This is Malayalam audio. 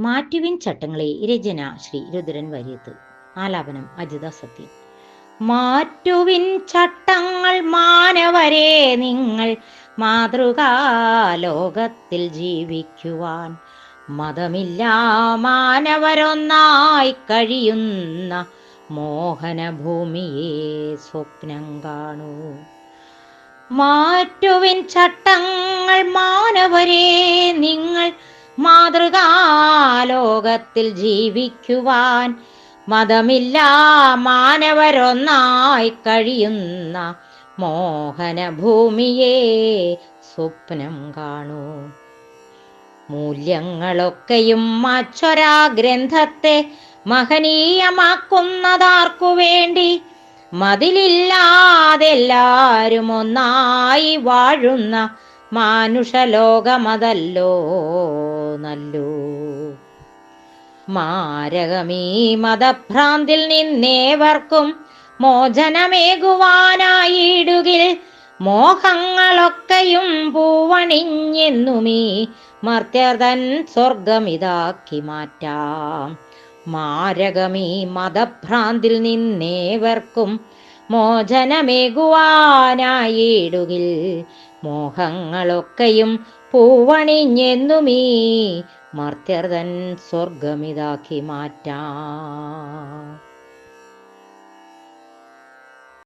മാറ്റുവിൻ ചട്ടങ്ങളെ രചന ശ്രീ രുദ്രൻ വരിയത്ത്. ആലാപനം അജിത സത്യൻ. മാറ്റുവിൻ ചട്ടങ്ങൾ മാനവരെ നിങ്ങൾ മാതൃകാലോകത്തിൽ ജീവിക്കുവാൻ. മതമില്ല മാനവരൊന്നായി കഴിയുന്ന മോഹനഭൂമിയെ സ്വപ്നം കാണൂ. മാറ്റുവിൻ ചട്ടങ്ങൾ മാനവരെ നിങ്ങൾ മാതൃകാലോകത്തിൽ ജീവിക്കുവാൻ മതമില്ല മാനവരൊന്നായി കഴിയുന്ന മോഹനഭൂമിയെ സ്വപ്നം കാണൂ. മൂല്യങ്ങളൊക്കെയും മച്ചൊരാ ഗ്രന്ഥത്തെ മഹനീയമാക്കുന്നതാർക്കു വേണ്ടി? മതിലില്ലാതെല്ലാരും ഒന്നായി വാഴുന്ന മാനുഷലോകമതല്ലോ. നല്ലോ. മാരകമീ മതഭ്രാന്തിൽ നിന്നേവർക്കും മോചനമേകുവാനായിടുകിൽ മോഹങ്ങളൊക്കെയും പൂവണിഞ്ഞെന്നുമീ മർത്യർതൻ സ്വർഗമിതാക്കി മാറ്റാം. മാരകമീ മതഭ്രാന്തിൽ നിന്നേവർക്കും മോചനമേകുവാനായിടുകിൽ മോഹങ്ങളൊക്കെയും പൂവണിഞ്ഞെന്നുമീ മർത്യർതൻ സ്വർഗമിതാക്കി മാറ്റാം.